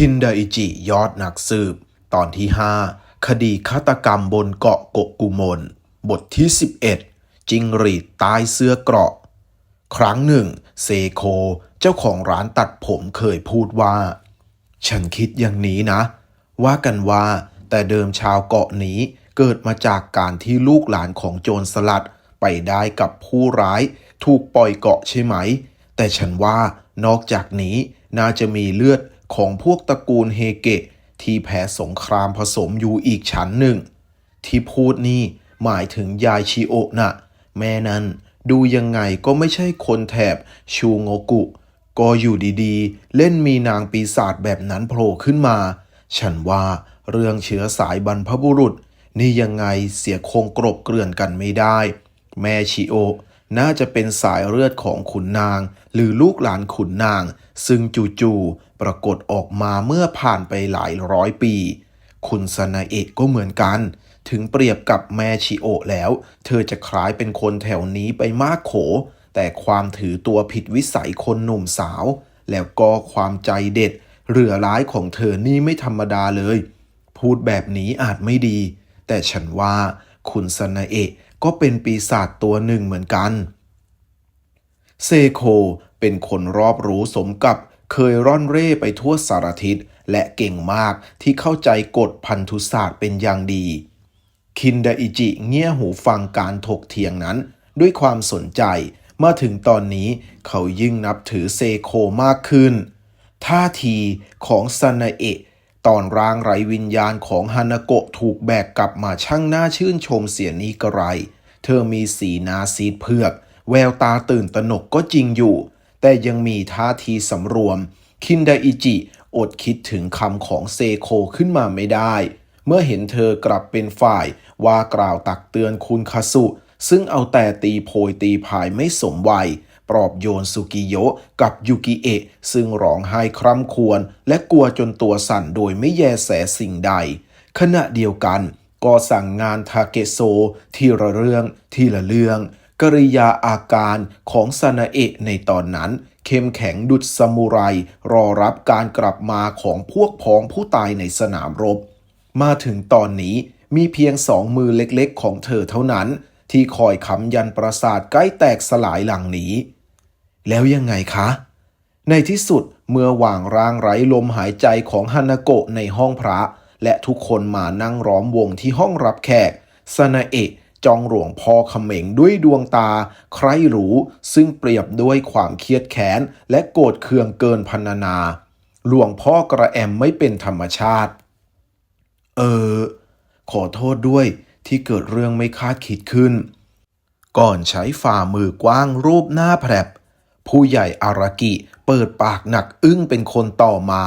คินไดอิจิยอดนักสืบ ตอนที่ 5 คดีฆาตกรรมบนเกาะโกกุมนบทที่ 11 จิงรีดตายเสื้อเกราะ ครั้งหนึ่ง เซโค เจ้าของร้านตัดผมเคยพูดว่า ฉันคิดอย่างนี้นะ ว่ากันว่า แต่เดิมชาวเกาะนี้เกิดมาจากการที่ลูกหลานของโจรสลัดไปได้กับผู้ร้ายถูกปล่อยเกาะใช่ไหม แต่ฉันว่านอกจากนี้น่าจะมีเลือด ของพวกตระกูลเฮเกะ ที่แพ้สงครามผสมอยู่อีกชั้นหนึ่ง ที่พูดนี่หมายถึงยายชิโอะนะ แม่นั้นดูยังไงก็ไม่ใช่คนแถบชูโงกุ ก็อยู่ดีๆ เล่นมีนางปีศาจแบบนั้นโผล่ขึ้นมา ฉันว่าเรื่องเชื้อสายบรรพบุรุษ นี่ยังไงเสียคงกรบเกลื่อนกันไม่ได้ แม่ชิโอ น่าจะเป็นสายเลือดของขุนนาง หรือลูกหลานขุนนาง ซึ่งจู่ๆ ปรากฏออกมาเมื่อผ่านไปหลายร้อยปี คุณซานาเอะก็เหมือนกัน ถึงเปรียบกับแมชิโอแล้ว เธอจะคล้ายเป็นคนแถวนี้ไปมากโข แต่ความถือตัวผิดวิสัยคนหนุ่มสาว แล้วก็ความใจเด็ดเหลือร้ายของเธอนี่ไม่ธรรมดาเลย พูดแบบนี้อาจไม่ดี แต่ฉันว่าคุณซานาเอะก็เป็นปีศาจตัวหนึ่งเหมือนกัน เซโคเป็นคนรอบรู้สมกับ เคยร่อนเร่ไปทั่วสารทิศและเก่งมากที่เข้าใจกฎพันธุศาสตร์เป็นอย่างดี คินดาอิจิเงี่ยหูฟังการถกเถียงนั้นด้วยความสนใจ มาถึงตอนนี้เขายิ่งนับถือเซโคมากขึ้น ท่าทีของซานาเอะตอนร่างไรวิญญาณของฮานาโกะถูกแบกกลับมาช่างน่าชื่นชมเสียนี้กระไร เธอมีสีนาซีดเผือก แววตาตื่นตระหนกก็จริงอยู่ แต่ยังมีท่าทีสำรวม คินไดอิจิ อดคิดถึงคำของเซโคขึ้นมาไม่ได้ เมื่อเห็นเธอกลับเป็นฝ่ายว่ากล่าวตักเตือนคุณคาสุ ซึ่งเอาแต่ตีโพยตีพายไม่สมวัย ปลอบโยนสุกิโยะกับยูกิเอะ ซึ่งร้องไห้คร่ำครวญและกลัวจนตัวสั่นโดยไม่แยแสสิ่งใด ขณะเดียวกันก็สั่งงานทาเกโซทีละเรื่องทีละเรื่อง กริยาอาการของซานาเอะในตอนนั้น เข้มแข็งดุดซามูไร รอรับการกลับมาของพวกพ้องผู้ตายในสนามรบ มาถึงตอนนี้มีเพียงสองมือเล็กๆ ของเธอเท่านั้น ที่คอยค้ำยันปราสาทใกล้แตกสลายหลังนี้ แล้วยังไงคะ ในที่สุดเมื่อวางร่างไร้ลมหายใจของฮานาโกะในห้องพระ และทุกคนมานั่งล้อมวงที่ห้องรับแขกซานาเอะ จองหลวงพ่อเขม่งด้วยดวงตา ใครรู้ซึ่งเปรียบด้วยความเครียดแค้น และโกรธเคืองเกินพรรณนา หลวงพ่อกระแอมไม่เป็นธรรมชาติ เออ ขอโทษด้วยที่เกิดเรื่องไม่คาดคิดขึ้น ก่อนใช้ฝ่ามือกว้างรูปหน้าแผลบผู้ใหญ่อารากิเปิดปากหนักอึ้งเป็นคนต่อมา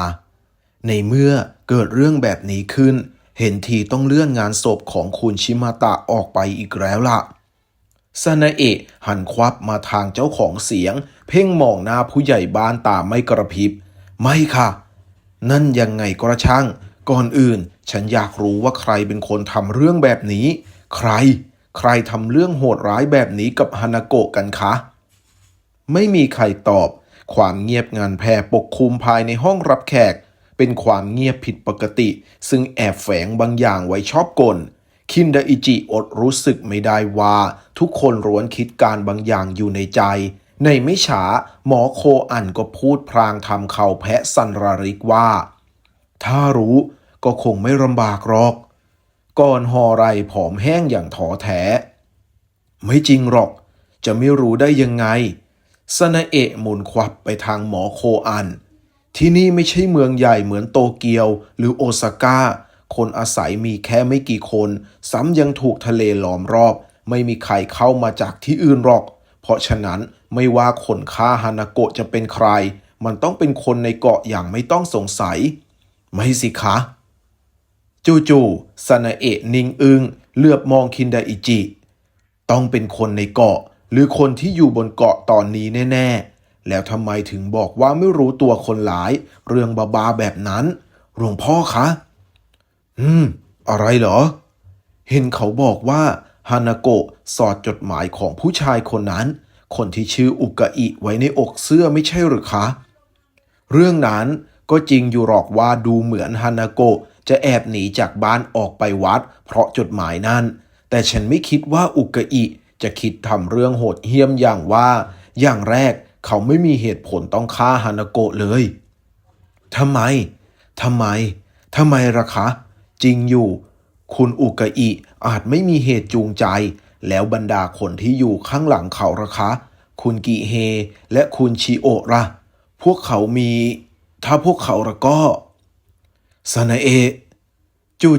ในเมื่อเกิดเรื่องแบบนี้ขึ้น เห็นทีต้องเลื่อนงานศพของคุณชิมาตะออกไปอีกแล้วล่ะซานาเอะหันควับมาทางเจ้าของเสียง เพ่งมองหน้าผู้ใหญ่บ้านตาไม่กระพริบ ไม่ค่ะ นั่นยังไงก็ช่าง ก่อนอื่น ฉันอยากรู้ว่าใครเป็นคนทำเรื่องแบบนี้ ใคร ใครทำเรื่องโหดร้ายแบบนี้กับฮานาโกะกันคะ ไม่มีใครตอบ ความเงียบงันแผ่ปกคลุมภายในห้องรับแขก เป็นความเงียบผิดปกติ ซึ่งแอบแฝงบางอย่างไว้ชอบกล คินดาอิจิอดรู้สึกไม่ได้ว่า ทุกคนร้วนคิดการบางอย่างอยู่ในใจ ในไม่ช้าหมอโคอันก็พูดพรางทำเขาแพะสันราริกว่า ถ้ารู้ก็คงไม่ลำบากหรอก ก่อนหอไรผอมแห้งอย่างท้อแท้ ไม่จริงหรอก จะไม่รู้ได้ยังไงสนาเอะหมุนควับไปทางหมอโคอัน ที่นี่ไม่ใช่เมืองใหญ่เหมือนโตเกียวหรือโอซาก้า คนอาศัยมีแค่ไม่กี่คน ซ้ำยังถูกทะเลล้อมรอบ ไม่มีใครเข้ามาจากที่อื่นหรอก เพราะฉะนั้นไม่ว่าคนฆ่าฮานาโกะจะเป็นใคร มันต้องเป็นคนในเกาะอย่างไม่ต้องสงสัย ไม่สิคะ จู่ๆซานาเอะนิ่งอึงเลือบมองคินดาอิจิ ต้องเป็นคนในเกาะ หรือคนที่อยู่บนเกาะตอนนี้แน่ ๆ แล้วทำไมถึงบอกว่าไม่รู้ตัวคนหลาย เรื่องบาๆแบบนั้น หลวงพ่อคะ อืม อะไรเหรอ เห็นเขาบอกว่าฮานาโกะสอดจดหมายของผู้ชายคนนั้น คนที่ชื่ออุกะอิไว้ในอกเสื้อไม่ใช่หรือคะ เรื่องนั้นก็จริงอยู่หรอกว่าดูเหมือนฮานาโกะจะแอบหนีจากบ้านออกไปวัด เพราะจดหมายนั้นแต่ฉันไม่คิดว่าอุกะอิจะคิดทำเรื่องโหดเหี้ยมอย่างว่า อย่างแรก เขาไม่มีเหตุผลต้องฆ่าฮานาโกะเลยทำไมทำไมทำไมล่ะคะ จริงอยู่ คุณอุกะอิอาจไม่มีเหตุจูงใจ แล้วบรรดาคนที่อยู่ข้างหลังเขาล่ะคะ คุณกิเฮ และคุณชิโอะล่ะพวกเขามี ถ้าพวกเขาละก็ซานาเอะ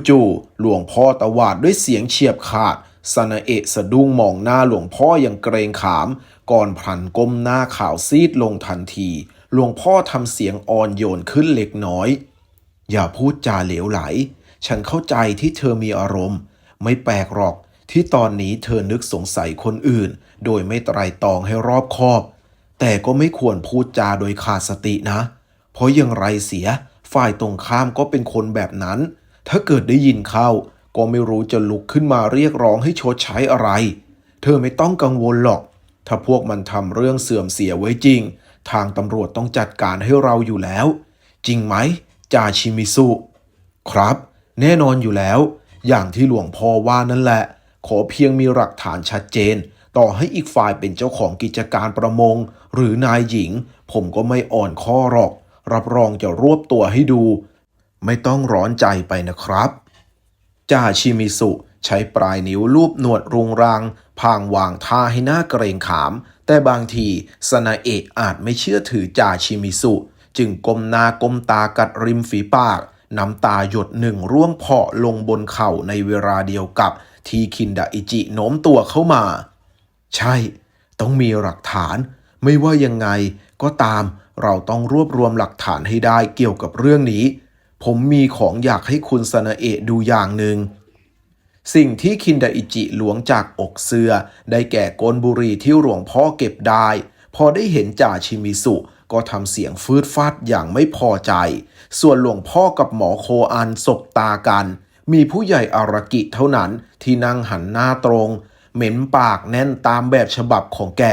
จู่ๆหลวงพ่อตวาดด้วยเสียงเฉียบขาดซานาเอะสะดุ้งมองหน้าหลวงพ่ออย่างเกรงขาม ก่อนพลันก้มหน้าขาวซีดลงทันที หลวงพ่อทำเสียงอ่อนโยนขึ้นเล็กน้อย อย่าพูดจาเหลวไหล ฉันเข้าใจที่เธอมีอารมณ์ ไม่แปลกหรอกที่ตอนนี้เธอนึกสงสัยคนอื่น โดยไม่ไตรตรองให้รอบคอบ แต่ก็ไม่ควรพูดจาโดยขาดสตินะ เพราะอยังไรเสีย ฝ่ายตรงข้ามก็เป็นคนแบบนั้น ถ้าเกิดได้ยินเข้า ก็ไม่รู้จะลุกขึ้นมาเรียกร้องให้ชดใช้อะไร เธอไม่ต้องกังวลหรอก ถ้าพวกมันทำเรื่องเสื่อมเสียไว้จริง ทางตำรวจต้องจัดการให้เราอยู่แล้ว จริงไหมจาชิมิสุครับ แน่นอนอยู่แล้ว อย่างที่หลวงพ่อว่านั่นแหละ ขอเพียงมีหลักฐานชัดเจน ต่อให้อีกฝ่ายเป็นเจ้าของกิจการประมง หรือนายหญิง ผมก็ไม่อ่อนข้อหรอก รับรองจะรวบตัวให้ดู ไม่ต้องร้อนใจไปนะครับจ่าชิมิสุใช้ปลายนิ้วลูบหนวดรุงรัง พางวางท่าให้หน้าเกรงขาม แต่บางทีสนาเอะอาจไม่เชื่อถือจ่าชิมิสุ จึงก้มหน้าก้มตากัดริมฝีปาก น้ำตาหยดหนึ่งร่วงเพาะลงบนเข่าในเวลาเดียวกับ ที่คินดาอิจิโน้มตัวเข้ามา ใช่ ต้องมีหลักฐาน ไม่ว่ายังไงก็ตามเราต้องรวบรวมหลักฐานให้ได้เกี่ยวกับเรื่องนี้ ผมมีของอยากให้คุณสนาเอะดูอย่างหนึ่ง สิ่งที่คินดาอิจิหลวงจากอกเสื้อ ได้แก่โกนบุรีที่หลวงพ่อเก็บได้ พอได้เห็นจ่าชิมิสุ ก็ทำเสียงฟืดฟาดอย่างไม่พอใจ ส่วนหลวงพ่อกับหมอโคอันสบตากัน มีผู้ใหญ่อารากิเท่านั้นที่นั่งหันหน้าตรง เหม็นปากแน่นตามแบบฉบับของแก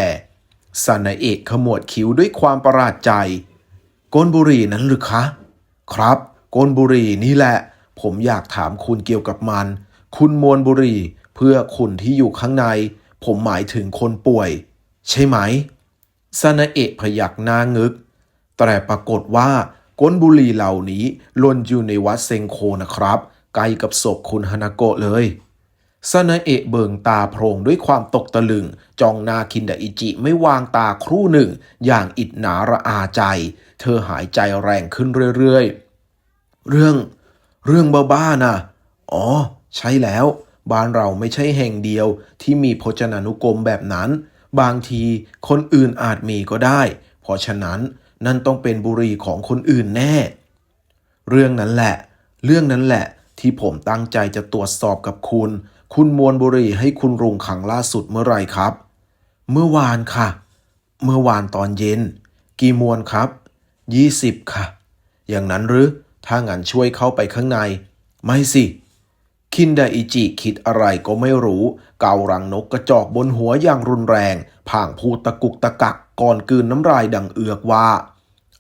ซานาเอะขมวดคิ้วด้วยความประหลาดใจ โกนบุรีนั้นหรือคะ ครับ โกนบุรีนี่แหละ ผมอยากถามคุณเกี่ยวกับมัน คุณมวนบุหรีเพื่อคุณที่อยู่ข้างใน ผมหมายถึงคนป่วย ใช่ไหมซานาเอะพยักหน้างึก แต่ปรากฏว่าก้นบุหรีเหล่านี้ล่นอยู่ในวัดเซงโคนะครับ ใกล้กับศพคุณฮานาโกะเลยซานาเอะเบิงตาโพรงด้วยความตกตะลึงจ้องนาคินดาอิจิไม่วางตาครู่หนึ่ง อย่างอิดหนาระอาใจ เธอหายใจแรงขึ้นเรื่อยๆ เรื่อง เรื่องบ้าๆนะอ๋อ ใช่แล้ว บ้านเราไม่ใช่แห่งเดียวที่มีพจนานุกรมแบบนั้น บางทีคนอื่นอาจมีก็ได้ เพราะฉะนั้นนั่นต้องเป็นบุรีของคนอื่นแน่ เรื่องนั้นแหละ เรื่องนั้นแหละที่ผมตั้งใจจะตรวจสอบกับคุณ คุณมวลบุรีให้คุณรุงขังล่าสุดเมื่อไหรครับ เมื่อวานค่ะ เมื่อวานตอนเย็น กี่มวนครับยี่สิบค่ะ อย่างนั้นหรือ ถ้างั้นช่วยเข้าไปข้างใน ไม่สิ คินไดอิจิคิดอะไรก็ไม่รู้ เการังนกกระจอกบนหัวอย่างรุนแรงผางพูดตะกุกตะกักก่อนกลืนน้ำลายดังเอือกว่า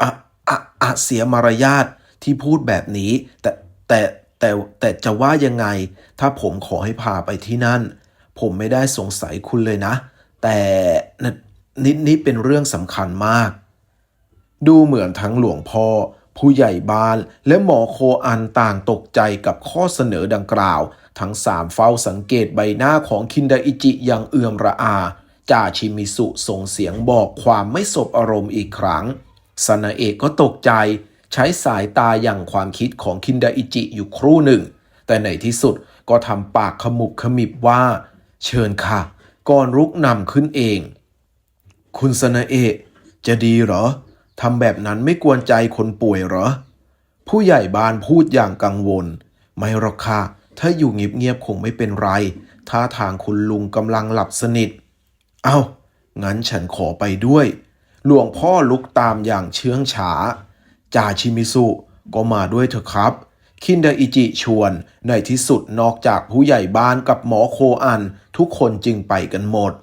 อะอะอะเสียมารยาทที่พูดแบบนี้ แต่แต่แต่แต่จะว่ายังไง ถ้าผมขอให้พาไปที่นั่น ผมไม่ได้สงสัยคุณเลยนะ แต่นนิดนี้เป็นเรื่องสำคัญมาก ดูเหมือนทั้งหลวงพ่อ ผู้ใหญ่บ้านและหมอโคอันต่างตกใจกับข้อเสนอดังกล่าว ทั้งสามเฝ้าสังเกตใบหน้าของคินดาอิจิอย่างเอื่อมระอาจ่าชิมิสุส่งเสียงบอกความไม่สบอารมณ์อีกครั้งซานาเอะก็ตกใจ ใช้สายตาอย่างความคิดของคินดาอิจิอยู่ครู่หนึ่ง แต่ในที่สุดก็ทำปากขมุบขมิบว่า เชิญค่ะ ก่อนรุกนำขึ้นเอง คุณสนาเอะจะดีเหรอ ทำแบบนั้นไม่กวนใจคนป่วยเหรอ ผู้ใหญ่บ้านพูดอย่างกังวล ไม่หรอกค่ะ ถ้าอยู่เงียบๆคงไม่เป็นไร ท่าทางคุณลุงกำลังหลับสนิท เอา้า งั้นฉันขอไปด้วย หลวงพ่อลุกตามอย่างเชื่องช้าจาชิมิสุก็มาด้วยเถอะครับ คินดาอิจิชวน ในที่สุดนอกจากผู้ใหญ่บ้านกับหมอโคอัน ทุกคนจึงไปกันหมด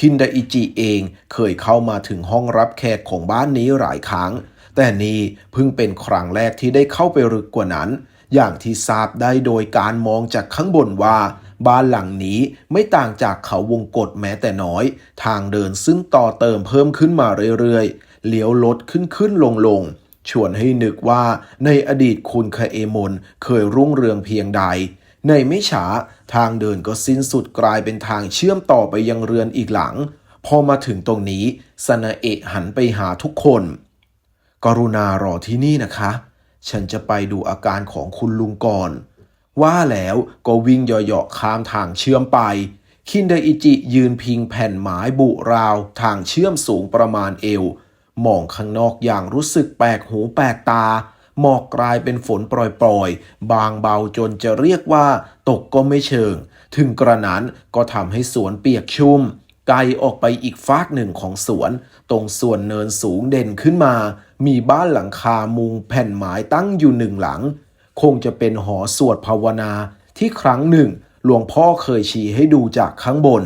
คินดาอิจิเองเคยเข้ามาถึงห้องรับแขกของบ้านนี้หลายครั้ง แต่นี่เพิ่งเป็นครั้งแรกที่ได้เข้าไปลึกกว่านั้น อย่างที่ทราบได้โดยการมองจากข้างบนว่าบ้านหลังนี้ไม่ต่างจากเขาวงกฏแม้แต่น้อย ทางเดินซึ่งต่อเติมเพิ่มขึ้นมาเรื่อยๆ เลี้ยวลดขึ้นขึ้นลงลงชวนให้นึกว่าในอดีตคุณคาเอมนเคยรุ่งเรืองเพียงใด ในไม่ช้าทางเดินก็สิ้นสุดกลายเป็นทางเชื่อมต่อไปยังเรือนอีกหลัง พอมาถึงตรงนี้สนาเอะหันไปหาทุกคน กรุณารอที่นี่นะคะ ฉันจะไปดูอาการของคุณลุงก่อน ว่าแล้วก็วิ่งเหาะๆข้ามทางเชื่อมไป คินเดอิจิยืนพิงแผ่นไม้บุราว ทางเชื่อมสูงประมาณเอว มองข้างนอกอย่างรู้สึกแปลกหูแปลกตา หมอกกลายเป็นฝนปล่อยๆ บางเบาจนจะเรียกว่า ตกก็ไม่เชิง ถึงกระนั้นก็ทำให้สวนเปียกชุ่ม ไกลออกไปอีกฟากหนึ่งของสวน ตรงส่วนเนินสูงเด่นขึ้นมา มีบ้านหลังคามุงแผ่นไม้ตั้งอยู่หนึ่งหลัง คงจะเป็นหอสวดภาวนาที่ครั้งหนึ่ง หลวงพ่อเคยชี้ให้ดูจากข้างบน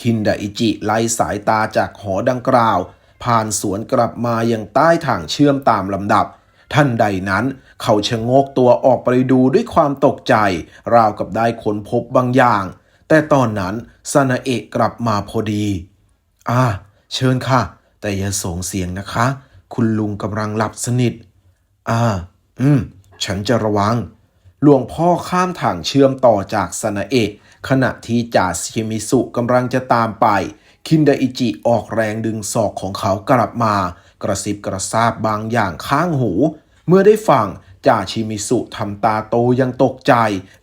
คินดาอิจิไล่สายตาจากหอดังกล่าว ผ่านสวนกลับมายังใต้ทางเชื่อมตามลำดับ ท่านใดนั้น เขาชะโงกตัวออกไปดูด้วยความตกใจ ราวกับได้ค้นพบบางอย่าง แต่ตอนนั้นซานาเอะกลับมาพอดี อ่า เชิญค่ะ แต่อย่าส่งเสียงนะคะ คุณลุงกำลังหลับสนิท อ่า อืม ฉันจะระวัง หลวงพ่อข้ามทางเชื่อมต่อจากซานาเอะขณะที่จ่าชิมิสุกำลังจะตามไป คินดาอิจิออกแรงดึงศอกของเขากลับมา กระซิบกระซาบบางอย่างข้างหู เมื่อได้ฟังจ่าชิมิสุทำตาโตยังตกใจ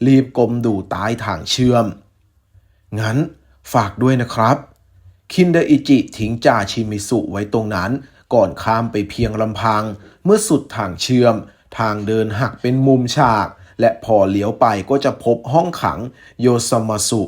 รีบกลมดูใต้ทางเชื่อม งั้นฝากด้วยนะครับ คินเดอิจิทิ้งจ่าชิมิสุไว้ตรงนั้น ก่อนข้ามไปเพียงลำพัง เมื่อสุดทางเชื่อม ทางเดินหักเป็นมุมฉาก และพอเลี้ยวไปก็จะพบห้องขังโยสมาสุ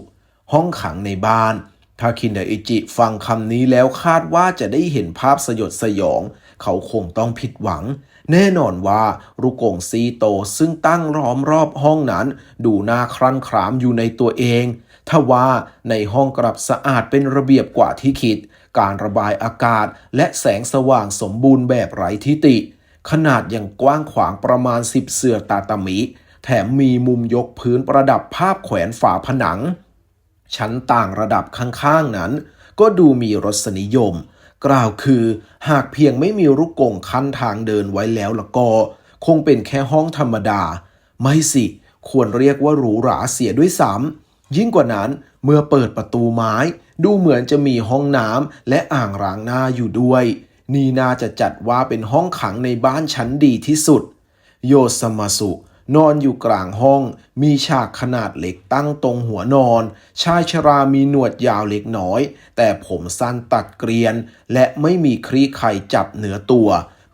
ห้องขังในบ้าน ถ้าคินเดอิจิฟังคำนี้แล้วคาดว่าจะได้เห็นภาพสยดสยอง เขาคงต้องผิดหวัง แน่นอนว่ารุกงซีโตซึ่งตั้งล้อมรอบห้องนั้น ดูน่าครั่นครามอยู่ในตัวเองทว่าในห้องกลับสะอาดเป็นระเบียบกว่าที่คิด การระบายอากาศและแสงสว่างสมบูรณ์แบบไร้ทิติ ขนาดอย่างกว้างขวางประมาณสิบเสื่อตาตามิ แถมมีมุมยกพื้นประดับภาพแขวนฝาผนัง ชั้นต่างระดับข้างๆนั้น ก็ดูมีรสนิยม กล่าวคือ หากเพียงไม่มีรุกกงคันทางเดินไว้แล้วละก็ คงเป็นแค่ห้องธรรมดา ไม่สิ ควรเรียกว่าหรูหราเสียด้วยซ้ำยิ่งกว่านั้นเมื่อเปิดประตูไม้ ดูเหมือนจะมีห้องน้ำและอ่างล้างหน้าอยู่ด้วย นี่น่าจะจัดว่าเป็นห้องขังในบ้านชั้นดีที่สุด โยสมาสุ นอนอยู่กลางห้อง มีฉากขนาดเล็กตั้งตรงหัวนอน ชายชรามีหนวดยาวเล็กน้อย แต่ผมสั้นตัดเกรียน และไม่มีครีไข่จับเหนือตัว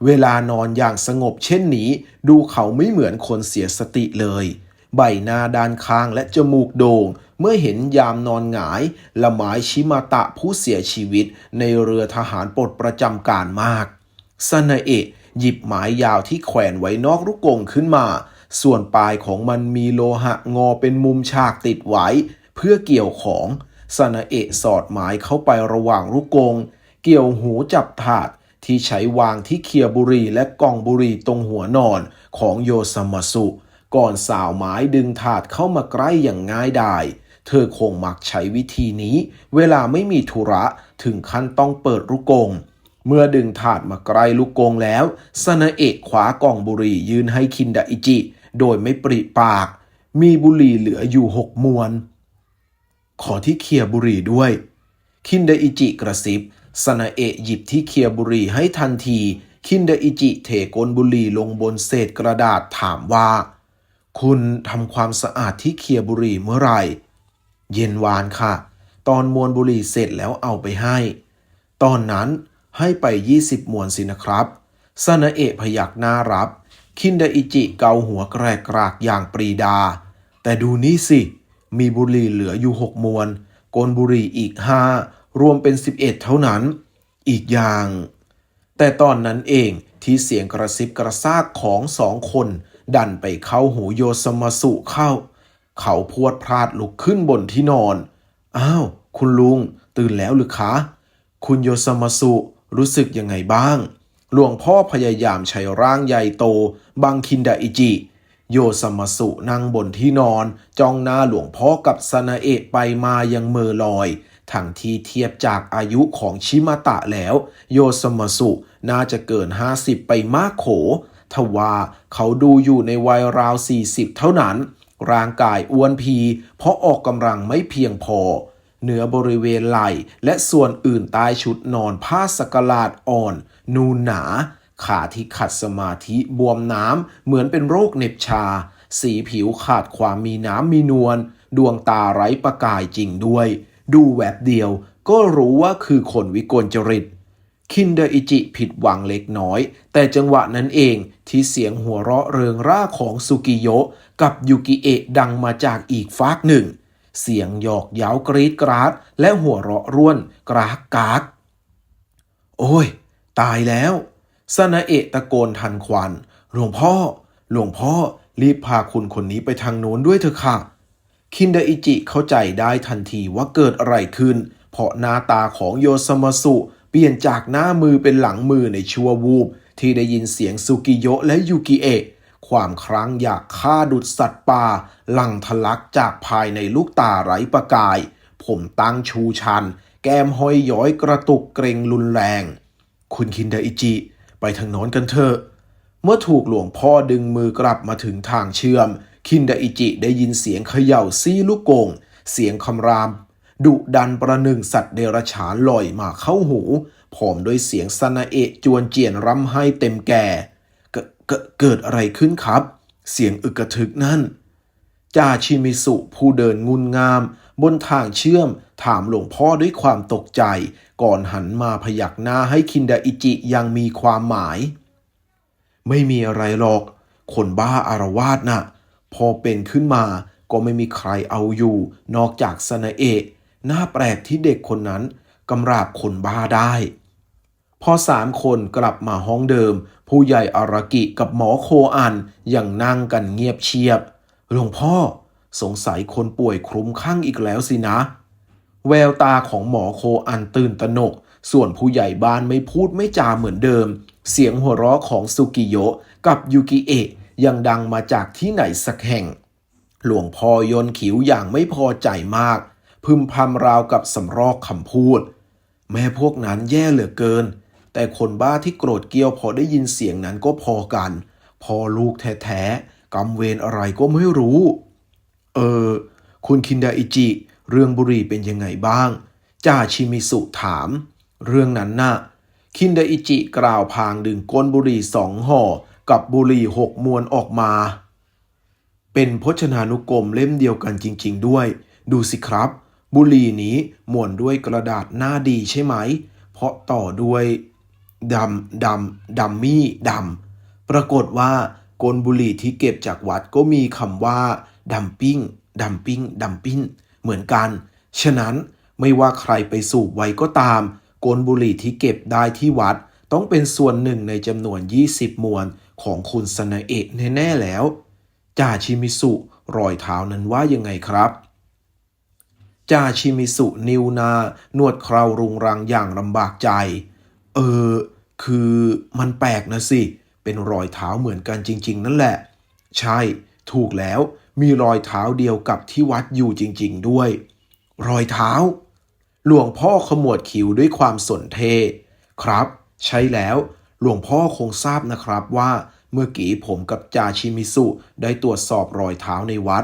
เวลานอนอย่างสงบเช่นนี้ ดูเขาไม่เหมือนคนเสียสติเลย ใบหน้าด้านข้างและจมูกโด่ง เมื่อเห็นยามนอนหงาย ละหมายชิมาตะผู้เสียชีวิต ในเรือทหารปลดประจำการมากซานาเอะหยิบไม้ยาวที่แขวนไว้นอกลูกกงขึ้นมา ส่วนปลายของมันมีโลหะงอเป็นมุมฉากติดไว้ เพื่อเกี่ยวของซานเอะสอดไม้เข้าไประหว่างลูกกง เกี่ยวหูจับถาดที่ใช้วางที่เคียบุรีและกองบุรีตรงหัวนอนของโยสมสุ ก่อนสาวไม้ดึงถาดเข้ามาใกล้อย่างง่ายดายเธอคงมักใช้วิธีนี้ เวลาไม่มีธุระถึงขั้นต้องเปิดลูกกง เมื่อดึงถาดมาใกล้ลูกกงแล้วซานเอะคว้ากองบุรียืนให้คินดาอิจิ โดยไม่ปริปาก มีบุหรี่เหลืออยู่หกมวน ขอที่เคียบุหรี่ด้วย คินเดอิจิกระซิบสนาเอะหยิบที่เคียบุหรี่ให้ทันที คินเดอิจิเทกลบุหรี่ลงบนเศษกระดาษถามว่า คุณทำความสะอาดที่เคียบุหรี่เมื่อไหร่ เย็นวานค่ะ ตอนมวนบุหรี่เสร็จแล้วเอาไปให้ ตอนนั้นให้ไป 20 มวนสินะครับซานาเอะพยักหน้ารับ คินเดอิจิเกาหัวแกรกรากอย่างปรีดา แต่ดูนี่สิ มีบุหรี่เหลืออยู่หกมวนโกนบุหรี่อีกห้ารวมเป็น11เท่านั้น อีกอย่าง แต่ตอนนั้นเองที่เสียงกระซิบกระซากของสองคน ดันไปเข้าหูโยสมาสุเข้า เขาพวดพลาดลุกขึ้นบนที่นอน อ้าว คุณลุง ตื่นแล้วหรือคะ คุณโยสมาสุรู้สึกยังไงบ้าง หลวงพ่อพยายามใช้ร่างใหญ่โต บังคินดาอิจิ โยสมสุนั่งบนที่นอน จ้องหน้าหลวงพ่อกับสนาเอะไปมายังเมอลอย ทั้งที่เทียบจากอายุของชิมาตะแล้ว โยสมสุน่าจะเกิน 50 ไปมากโข ทว่าเขาดูอยู่ในวัยราว 40 เท่านั้น ร่างกายอ้วนพี เพราะออกกำลังไม่เพียงพอเนื้อบริเวณไหล่และส่วนอื่นใต้ชุดนอนผ้าสกลาดอ่อน นูนหนา ขาที่ขัดสมาธิบวมน้ำ เหมือนเป็นโรคเน็บชา สีผิวขาดความมีน้ำมีนวล ดวงตาไร้ประกายจริงด้วย ดูแวบเดียวก็รู้ว่าคือคนวิกลจริต คินเดอิจิผิดหวังเล็กน้อย แต่จังหวะนั้นเองที่เสียงหัวเราะเริงร่าของสุกิโยะกับยูกิเอะดังมาจากอีกฟากหนึ่ง เสียงหยอกเย้ากรีดกราด และหัวเราะร่วน กรากกาก โอ้ย ตายแล้วสนาเอะตะโกนทันควัน หลวงพ่อ หลวงพ่อ รีบพาคุณคนนี้ไปทางโน้นด้วยเถอะค่ะ คินเดอิจิเข้าใจได้ทันทีว่าเกิดอะไรขึ้น เพราะหน้าตาของโยสมาสุ เปลี่ยนจากหน้ามือเป็นหลังมือในชั่ววูบ ที่ได้ยินเสียงสุกิโยะและยูกิเอะความครั้งอยากฆ่าดุดสัตว์ป่าหลั่งทะลักจากภายในลูกตาไร้ประกาย ผมตั้งชูชัน แก้มห้อยย้อยกระตุกเกรงรุนแรง คุณคินเดอิจิ ไปทางโน้นกันเถอะ เมื่อถูกหลวงพ่อดึงมือกลับมาถึงทางเชื่อม คินดาอิจิได้ยินเสียงเขย่าซี่ลูกกง เสียงคำราม ดุดันประหนึ่งสัตว์เดรัจฉานลอยมาเข้าหูผอมด้วยเสียงสนาเอะจวนเจียนร่ำไห้เต็มแก่ เกเกเกิดอะไรขึ้นครับ เสียงอึกกระทึกนั่นจาชิมิสุผู้เดินงุนงาม บนทางเชื่อมถามหลวงพ่อด้วยความตกใจ ก่อนหันมาพยักหน้าให้คินดาอิจิยังมีความหมาย ไม่มีอะไรหรอก คนบ้าอารวาสน่ะ พอเป็นขึ้นมาก็ไม่มีใครเอาอยู่ นอกจากสนาเอะน่าแปลกที่เด็กคนนั้นกำราบคนบ้าได้ พอสามคนกลับมาห้องเดิม ผู้ใหญ่อารากิกับหมอโคอันยังนั่งกันเงียบเชียบ หลวงพ่อสงสัยคนป่วยคลุ้มคลั่งอีกแล้วสินะ แววตาของหมอโคอันตื่นตระหนก ส่วนผู้ใหญ่บ้านไม่พูดไม่จาเหมือนเดิม เสียงหัวเราะของสุกิโยะกับยูกิเอะยังดังมาจากที่ไหนสักแห่ง หลวงพ่อยนขิวอย่างไม่พอใจมาก พึมพำราวกับสำรอกคำพูด แม่พวกนั้นแย่เหลือเกิน แต่คนบ้าที่โกรธเกี้ยวพอได้ยินเสียงนั้นก็พอกัน พอลูกแท้ๆกำเวรอะไรก็ไม่รู้ เออ คุณคินดาอิจิ เรื่องบุหรี่เป็นยังไงบ้าง จ่าชิมิสุถาม เรื่องนั้นน่ะ คินไดอิจิกล่าวพางดึงก้นบุหรี่สองห่อ กับบุหรี่หกมวนออกมา เป็นพจนานุกรมเล่มเดียวกันจริง ๆ ด้วย ดูสิครับ บุหรี่นี้ม้วนด้วยกระดาษหน้าดีใช่ไหม เพราะต่อด้วยดำดำดัมมี่ดำปรากฏว่ากลบุหรี่ที่เก็บจากวัดก็มีคำว่าดัมปิ้งดัมปิ้งดัมปิ้ง เหมือนกัน ฉะนั้นไม่ว่าใครไปสูบไว้ก็ตามกลบุหรี่ที่เก็บได้ที่วัด ต้องเป็นส่วนหนึ่งในจำนวน 20 มวนของคุณสนาเอะแน่ๆแล้วจ่าชิมิสุรอยเท้านั้นว่ายังไงครับจ่าชิมิสุนิวนา นวดคราวรุงรังอย่างลำบากใจ เออ คือมันแปลกนะสิ เป็นรอยเท้าเหมือนกันจริง ๆ นั่นแหละ ใช่ ถูกแล้ว มีรอยเท้าเดียวกับที่วัดอยู่จริง ๆ ด้วย รอยเท้า หลวงพ่อขมวดคิ้วด้วยความสนเท ครับ ใช่แล้ว หลวงพ่อคงทราบนะครับว่า เมื่อกี้ผมกับจาชิมิสุได้ตรวจสอบรอยเท้าในวัด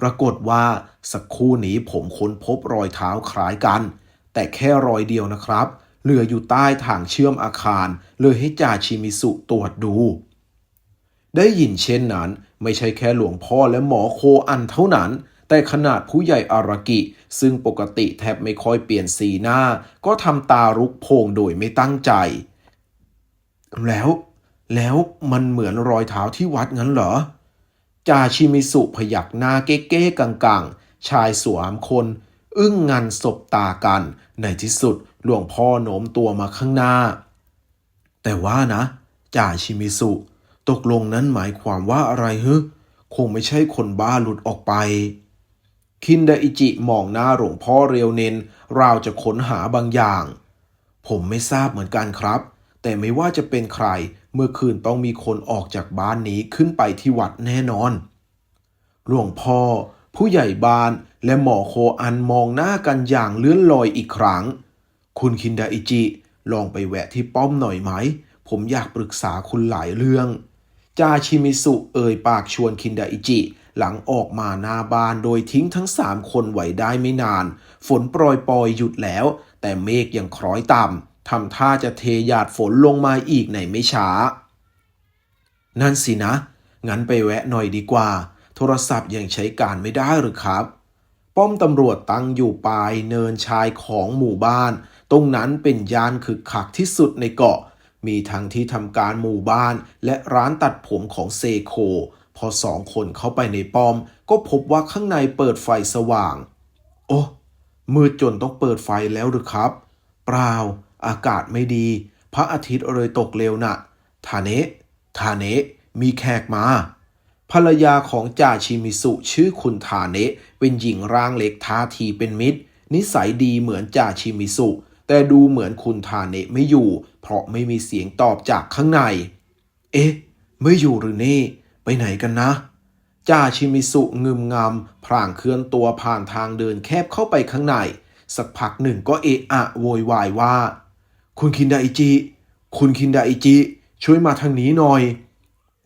ปรากฏว่าสักครู่นี้ผมค้นพบรอยเท้าคล้ายกัน แต่แค่รอยเดียวนะครับ เหลืออยู่ใต้ทางเชื่อมอาคาร เลยให้จาชิมิสุตรวจดูได้ยินเช่นนั้น ไม่ใช่แค่หลวงพ่อและหมอโคอันเท่านั้น แต่ขนาดผู้ใหญ่อารากิ ซึ่งปกติแทบไม่ค่อยเปลี่ยนสีหน้า ก็ทำตารุกโพงโดยไม่ตั้งใจ แล้ว แล้วมันเหมือนรอยเท้าที่วัดงั้นเหรอ จาชิมิสุพยักหน้าเก้ๆกังๆ ชายสวมคน อึ้งงันสบตากัน ในที่สุดหลวงพ่อโน้มตัวมาข้างหน้า แต่ว่านะจ่าชิมิสุ ตกลงนั้นหมายความว่าอะไรฮึคงไม่ใช่คนบ้าหลุดออกไป คินดาอิจิมองหน้าหลวงพ่อเรียวเนนราวจะค้นหาบางอย่าง ผมไม่ทราบเหมือนกันครับ แต่ไม่ว่าจะเป็นใครเมื่อคืนต้องมีคนออกจากบ้านนี้ขึ้นไปที่วัดแน่นอน หลวงพ่อ ผู้ใหญ่บ้านและหมอโคอันมองหน้ากันอย่างเลื่อนลอยอีกครั้ง คุณคินดาอิจิ ลองไปแวะที่ป้อมหน่อยไหม ผมอยากปรึกษาคุณหลายเรื่อง จาชิมิสุเอ่ยปากชวนคินดาอิจิ หลังออกมาหน้าบ้านโดยทิ้งทั้งสามคนไว้ได้ไม่นาน ฝนโปรยปลอยหยุดแล้ว แต่เมฆยังคล้อยต่ำทำท่าจะเทหยาดฝนลงมาอีกในไม่ช้า นั่นสินะ งั้นไปแวะหน่อยดีกว่า โทรศัพท์ยังใช้การไม่ได้หรือครับ ป้อมตำรวจตั้งอยู่ปลายเนินชายของหมู่บ้าน ตรงนั้นเป็นย่านคึกคักที่สุดในเกาะ มีทั้งที่ทำการหมู่บ้านและร้านตัดผมของเซโค พอสองคนเข้าไปในป้อม ก็พบว่าข้างในเปิดไฟสว่าง โอ้มืดจนต้องเปิดไฟแล้วหรือครับ เปล่า อากาศไม่ดี พระอาทิตย์เลยตกเร็วน่ะทาเนะทาเนะมีแขกมา ภรรยาของจ่าชิมิสุชื่อคุณทาเนะเป็นหญิงร่างเล็กท่าทีเป็นมิตร นิสัยดีเหมือนจ่าชิมิสุแต่ดูเหมือนคุณทาเนะไม่อยู่ เพราะไม่มีเสียงตอบจากข้างใน เอ๊ะ ไม่อยู่หรือเน่ไปไหนกันนะ จ่าชิมิสุงึมงำพลางเคลื่อนตัวผ่านทางเดินแคบเข้าไปข้างใน สักพักหนึ่งก็เอะอะโวยวายว่า คุณคินดาอิจิ คุณคินดาอิจิ ช่วยมาทางนี้หน่อย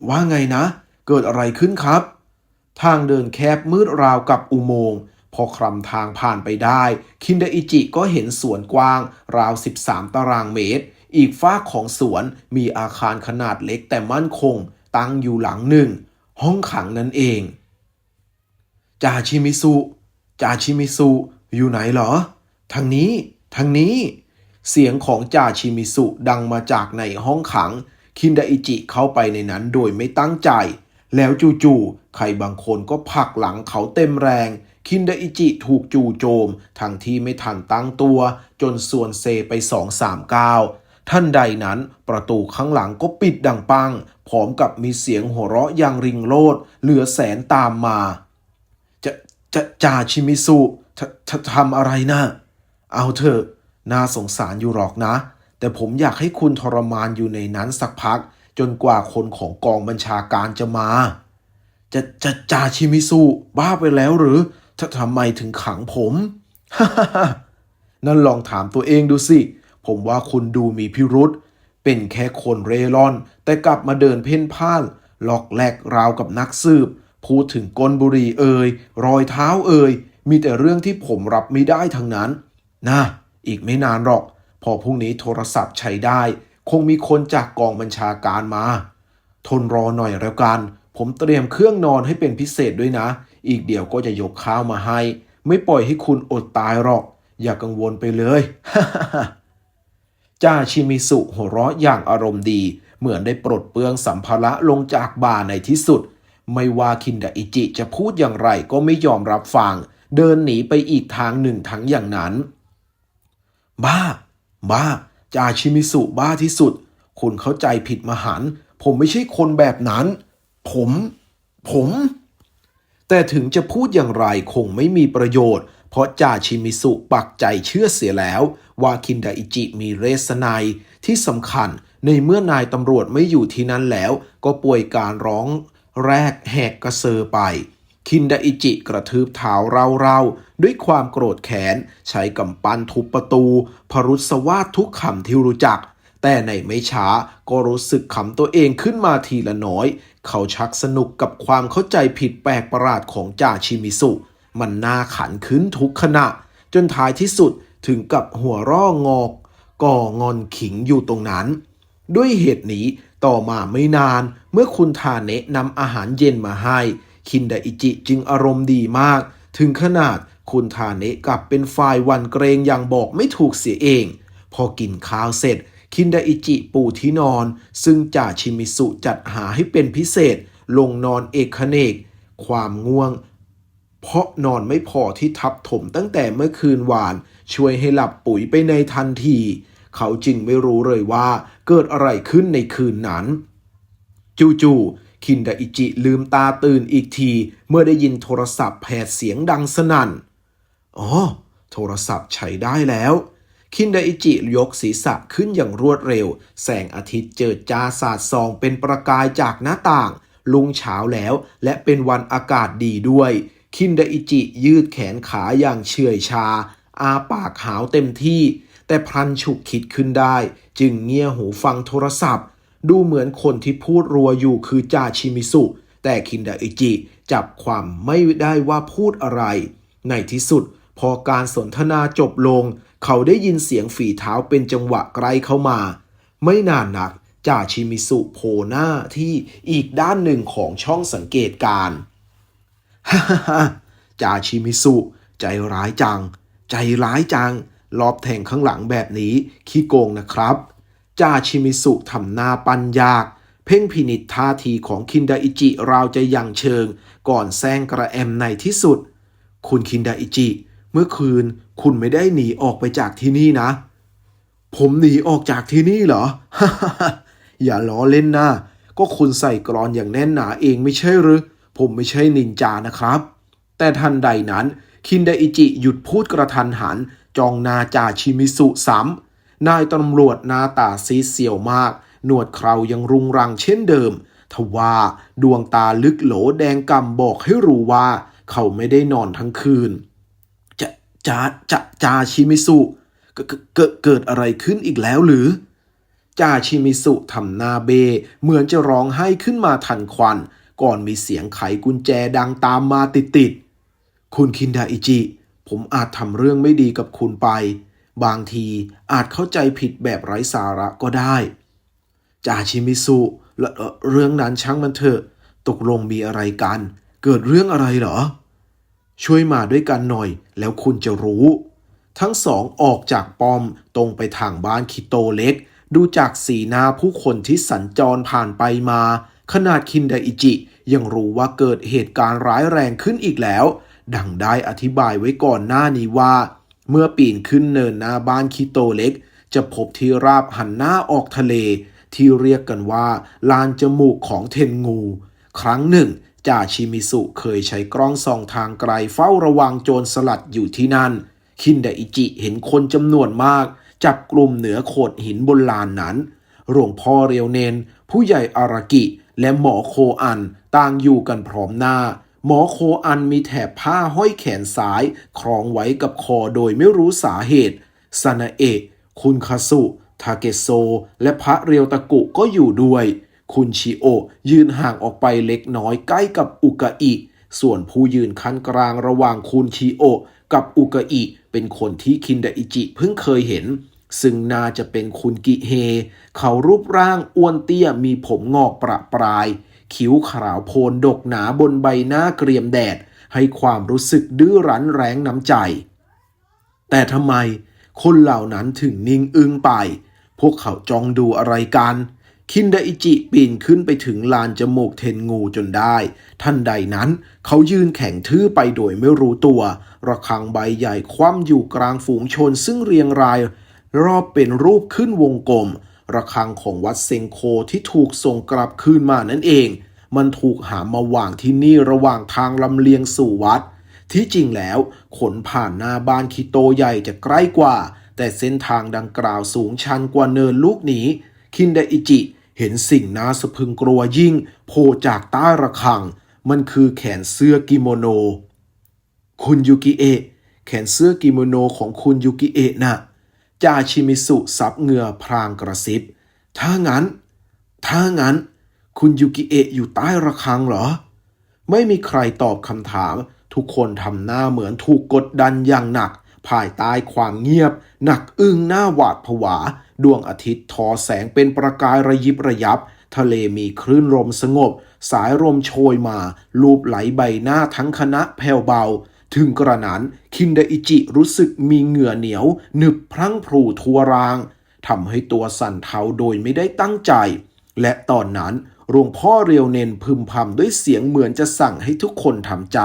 ว่าไงนะ เกิดอะไรขึ้นครับ ทางเดินแคบมืดราวกับอุโมงค์พอคลำทางผ่านไปได้ คินดาอิจิก็เห็นสวนกว้าง ราว 13 ตารางเมตร อีกฝากของสวนมีอาคารขนาดเล็กแต่มั่นคง ตั้งอยู่หลังหนึ่ง ห้องขังนั่นเอง จาชิมิสุจาชิมิสุอยู่ไหนเหรอ ทางนี้ ทางนี้ เสียงของจาชิมิสุดังมาจากในห้องขัง คินดาอิจิเข้าไปในนั้นโดยไม่ตั้งใจ แล้วจู่ๆ ใครบางคนก็ผลักหลังเขาเต็มแรง คินดาอิจิถูกจู่โจม ทั้งที่ไม่ทันตั้งตัว จนส่วนเซไปสองสามก้าว ท่านใดนั้นประตูข้างหลังก็ปิดดังปัง พร้อมกับมีเสียงหัวเราะอย่างริงโลด เหลือแสนตามมา จะจะจ่าชิมิสุทททำอะไรนะ เอาเถอะ น่าสงสารอยู่หรอกนะ แต่ผมอยากให้คุณทรมานอยู่ในนั้นสักพัก จนกว่าคนของกองบัญชาการจะมา จะจะจ่าชิมิสุบ้าไปแล้วหรือถ้าทำไมถึงขังผม นั่นลองถามตัวเองดูสิ ผมว่าคุณดูมีพิรุษ เป็นแค่คนเร่ร่อน แต่กลับมาเดินเพ่นพ่านหลอกแลกราวกับนักสืบ พูดถึงกลบุรีเอ่ยรอยเท้าเอ่ยมีแต่เรื่องที่ผมรับไม่ได้ทั้งนั้นนะอีกไม่นานหรอก พอพรุ่งนี้โทรศัพท์ใช้ได้ คงมีคนจากกองบัญชาการมา ทนรอหน่อยแล้วกัน ผมเตรียมเครื่องนอนให้เป็นพิเศษด้วยนะ อีกเดี๋ยวก็จะยกข้าวมาให้ ไม่ปล่อยให้คุณอดตายหรอก อย่ากังวลไปเลย จ่าชิมิสุหัวเราะอย่างอารมณ์ดี เหมือนได้ปลดเปลื้องสัมภาระลงจากบ่าในที่สุด ไม่ว่าคินดาอิจิจะพูดอย่างไรก็ไม่ยอมรับฟัง เดินหนีไปอีกทางหนึ่งทั้งอย่างนั้น บ้า บ้าจ่าชิมิสุบ้าที่สุด คุณเข้าใจผิดมหัน ผมไม่ใช่คนแบบนั้น ผม ผม แต่ถึงจะพูดอย่างไรคงไม่มีประโยชน์ เพราะจ่าชิมิสุปักใจเชื่อเสียแล้ว ว่าคินดาอิจิมีเรสไนยที่สำคัญในเมื่อนายตำรวจไม่อยู่ที่นั้นแล้ว ก็ป่วยการร้องแรกแหกกระเซอไป คินดาอิจิกระทืบเท้าเร่าๆ ด้วยความโกรธแค้น ใช้กำปั้นทุบประตู พรุษวาททุกคำที่รู้จัก แต่ในไม่ช้าก็รู้สึกขำตัวเองขึ้นมาทีละน้อย เขาชักสนุกกับความเข้าใจผิดแปลกประหลาดของจ่าชิมิสุ มันน่าขันขึ้นทุกขณะ จนท้ายที่สุด ถึงกับหัวร่องอกก่องอนขิงอยู่ตรงนั้น ด้วยเหตุนี้ต่อมาไม่นานเมื่อคุณทาเนะนำอาหารเย็นมาให้ คินดาอิจิจึงอารมณ์ดีมาก ถึงขนาดคุณทาเนะกลับเป็นฝ่ายวันเกรงอย่างบอกไม่ถูกเสียเอง พอกินข้าวเสร็จ คินดาอิจิปูที่นอน ซึ่งจ่าชิมิสุจัดหาให้เป็นพิเศษ ลงนอนเอกเนก ความง่วง เพราะนอนไม่พอที่ทับถมตั้งแต่เมื่อคืนวาน ช่วยให้หลับปุ๋ยไปในทันที เขาจึงไม่รู้เลยว่าเกิดอะไรขึ้นในคืนนั้น จู่ๆคินดาอิจิลืมตาตื่นอีกที เมื่อได้ยินโทรศัพท์แผดเสียงดังสนั่น อ๋อ โทรศัพท์ใช้ได้แล้ว คินไดอิจิยกศีรษะขึ้นอย่างรวดเร็ว แสงอาทิตย์เจิดจ้าสาดส่องเป็นประกายจากหน้าต่าง ลุงเช้าแล้วและเป็นวันอากาศดีด้วย คินไดอิจิยืดแขนขาอย่างเฉื่อยชา อาปากหาวเต็มที่ แต่พลันฉุกคิดขึ้นได้ จึงเงี่ยหูฟังโทรศัพท์ ดูเหมือนคนที่พูดรัวอยู่คือจาชิมิสุ แต่คินไดอิจิจับความไม่ได้ว่าพูดอะไร ในที่สุดพอการสนทนาจบลง เขาได้ยินเสียงฝีเท้าเป็นจังหวะใกล้เข้ามา ไม่นานนักจ่าชิมิสุโผล่หน้าที่อีกด้านหนึ่งของช่องสังเกตการณ์ ฮ่าฮ่าจ่าชิมิสุ ใจร้ายจัง ใจร้ายจัง รอบแทงข้างหลังแบบนี้ ขี้โกงนะครับจ่าชิมิสุทำหน้าปันยาก เพ่งพินิจท่าทีของคินดาอิจิราวจะยังเชิง ก่อนแซงกระแอมในที่สุด คุณคินดาอิจิ เมื่อคืนคุณไม่ได้หนีออกไปจากที่นี่นะ ผมหนีออกจากที่นี่เหรอ อย่าล้อเล่นนะก็คุณใส่กรอนอย่างแน่นหนาเองไม่ใช่หรือ ผมไม่ใช่นินจานะครับ แต่ทันใดนั้น คินไดอิจิหยุดพูดกระทันหัน จองนาจาชิมิสุซ้ำนายตำรวจหน้าตาซีเซียวมาก หนวดเครายังรุงรังเช่นเดิม ทว่าดวงตาลึกโหลแดงกำบอกให้รู้ว่า เขาไม่ได้นอนทั้งคืน จะจาจะจาชิมิสุเกเกเกิดเกิดอะไรขึ้นอีกแล้วหรือจาชิมิสุทำหน้าเบ เหมือนจะร้องไห้ขึ้นมาทันควัน ก่อนมีเสียงไขกุญแจดังตามมาติดๆ คุณคินดาอิจิ ผมอาจทำเรื่องไม่ดีกับคุณไป บางทีอาจเข้าใจผิดแบบไร้สาระก็ได้จาชิมิสุเอ่อเรื่องนั้นช่างมันเถอะ ตกลงมีอะไรกัน เกิดเรื่องอะไรเหรอ ช่วยมาด้วยกันหน่อย แล้วคุณจะรู้ ทั้งสองออกจากป้อมตรงไปทางบ้านคิโตเล็ก ดูจากสีหน้าผู้คนที่สัญจรผ่านไปมา ขนาดคินไดอิจิ ยังรู้ว่าเกิดเหตุการณ์ร้ายแรงขึ้นอีกแล้ว ดังได้อธิบายไว้ก่อนหน้านี้ว่า เมื่อปีนขึ้นเนินหน้าบ้านคิโตเล็ก จะพบที่ราบหันหน้าออกทะเล ที่เรียกกันว่า ลานจมูกของเทนงู ครั้งหนึ่งจ่าชิมิสุเคยใช้กล้องส่องทางไกลเฝ้าระวังโจรสลัดอยู่ที่นั่น คินไดอิจิเห็นคนจำนวนมาก จับกลุ่มเหนือโขดหินบนลานนั้น หลวงพ่อเรียวเนน ผู้ใหญ่อารากิ และหมอโคอันต่างอยู่กันพร้อมหน้า หมอโคอันมีแถบผ้าห้อยแขนซ้าย คล้องไว้กับคอโดยไม่รู้สาเหตุซานาเอะคุณคาสุ ทาเกโซ และพระเรียวตะกุก็อยู่ด้วย คุณชิโอ ยืนห่างออกไปเล็กน้อยใกล้กับอุกะอิ ส่วนผู้ยืนคันกลางระหว่างคุณชิโอ กับอุกะอิ เป็นคนที่คินดาอิจิเพิ่งเคยเห็น ซึ่งน่าจะเป็นคุณกิเฮ เขารูปร่างอ้วนเตี้ยมีผมงอกประปราย คิ้วขาวโพลนดกหนาบนใบหน้าเกรียมแดด ให้ความรู้สึกดื้อรั้นแรงน้ำใจ แต่ทำไมคนเหล่านั้นถึงนิ่งอึ้งไป พวกเขาจ้องดูอะไรกัน คินไดอิจิปีนขึ้นไปถึงลานจมูกเทนงูจนได้ทันใดนั้นเขายืนแข็งทื่อไปโดยไม่รู้ตัว ระฆังใบใหญ่คว่ำอยู่กลางฝูงชนซึ่งเรียงราย รอบเป็นรูปขึ้นวงกลม ระฆังของวัดเซงโคที่ถูกส่งกลับคืนมานั่นเอง มันถูกหามาวางที่นี่ระหว่างทางลำเลียงสู่วัด ที่จริงแล้วขนผ่านหน้าบ้านคิโตใหญ่จะใกล้กว่า แต่เส้นทางดังกล่าวสูงชันกว่าเนินลูกนี้ คินไดอิจิเห็นสิ่งน่าสะพึงกลัวยิ่งโผล่จากใต้ระฆัง มันคือแขนเสื้อกิโมโน คุณยูกิเอะแขนเสื้อกิโมโนของคุณยูกิเอะน่ะ จาชิมิสุซับเหงื่อพรางกระซิบ ถ้างั้น ถ้างั้น คุณยูกิเอะอยู่ใต้ระฆังเหรอ ไม่มีใครตอบคำถาม ทุกคนทำหน้าเหมือนถูกกดดันอย่างหนัก ภายใต้ความเงียบ หนักอึ้งหน้าหวาดผวา ดวงอาทิตย์ทอแสงเป็นประกายระยิบระยับ ทะเลมีคลื่นลมสงบ สายลมโชยมา ลูบไหลใบหน้าทั้งคณะแผ่วเบา ถึงกระนั้นคินไดอิจิรู้สึกมีเหงื่อเหนียวหนึบพลั้งพรูทัวรางทำให้ตัวสั่นเทาโดยไม่ได้ตั้งใจ และตอนนั้นหลวงพ่อเรียวเนนพึมพำด้วยเสียงเหมือนจะสั่งให้ทุกคนทำใจ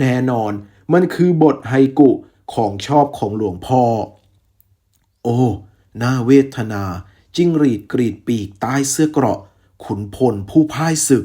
แน่นอนมันคือบทไฮกุของชอบของหลวงพ่อ โอ้น่าเวทนา จิ้งรีดกรีดปีกใต้เสื้อเกราะ ขุนพลผู้พ่ายศึก